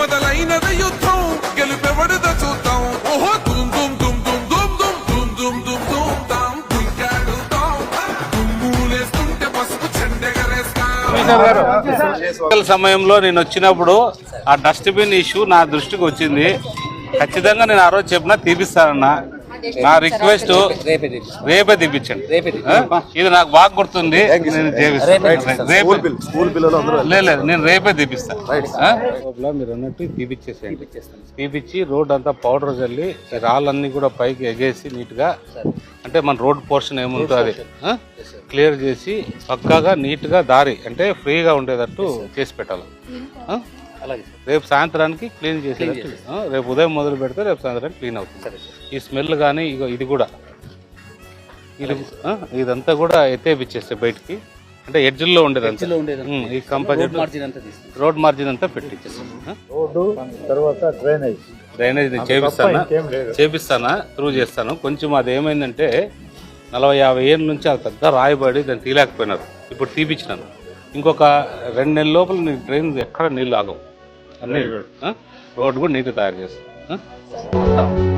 మొదలైనద యుద్ధం గెలుపెవడద చూద్దాం ఓహో దుమ్ దుమ్ దుమ్ దుమ్ దుమ్ దుమ్ దుమ్ దుమ్ దుమ్ దుమ్ తాం దుంకాడుతాం దుమ్ములేస్తుంటే పసుపు చెండగరేస్తాం సమయంలో నేను వచ్చినప్పుడు ఆ డస్ట్బిన్ ఇష్యూ నా దృష్టికి వచ్చింది ఖచ్చితంగా నేను ఆ రోజు చెప్పినా తీపిస్తానన్నా నా రిక్వెస్ట్ రేపే తీపించండి ఆ? ఇది నాకు బాగా గుర్తుంది. నేను లేదు నేను రేపే? లోపల మీరు అన్నట్టు తీపిచ్చేసేయండి. తీపిచ్చి రోడ్ అంతా పౌడర్ చల్లి రాళ్ళన్నీ కూడా పైకి ఎగేసి నీట్గా అంటే మన రోడ్ పోర్షన్ ఏముంటుంది ఆ? క్లియర్ చేసి పక్కాగా నీట్గా దారి అంటే ఫ్రీగా ఉండేటట్టు చేసి పెట్టాలి. ఆ? రేపు సాయంత్రానికి క్లీన్ ఆ? రేపు ఉదయం మొదలు పెడితే రేపు సాయంత్రానికి క్లీన్ అవుతుంది. ఈ స్మెల్ కానీ ఇగో ఇది కూడా. ఇది ఆ? ఇదంతా కూడా ఎత్తేపిచ్చేస్తే బయటికి. అంటే ఎడ్జ్లో ఉండేదంతా ఉమ్, ఈ కంపల్సరీ రోడ్ మార్జిన్ అంతా పెట్టించేస్తాం రోడ్డు తర్వాత డ్రైనేజ్. డ్రైనేజ్ నేను చేపిస్తానా? ఇంకేం త్రూ చేస్తాను. కొంచెం అది ఏమైందంటే నలభై యాభై ఏళ్ళ నుంచి అది పెద్ద రాయబడి దాన్ని తీయలేకపోయినారు. ఇప్పుడు తీపిచ్చినాను. ఇంకొక రెండు నెలల లోపల నీ డ్రైన్ ఎక్కడ నీళ్ళు ఆగవు. అన్నీ? రోడ్డు కూడా నీట్గా తయారు చేస్తాను ఆ?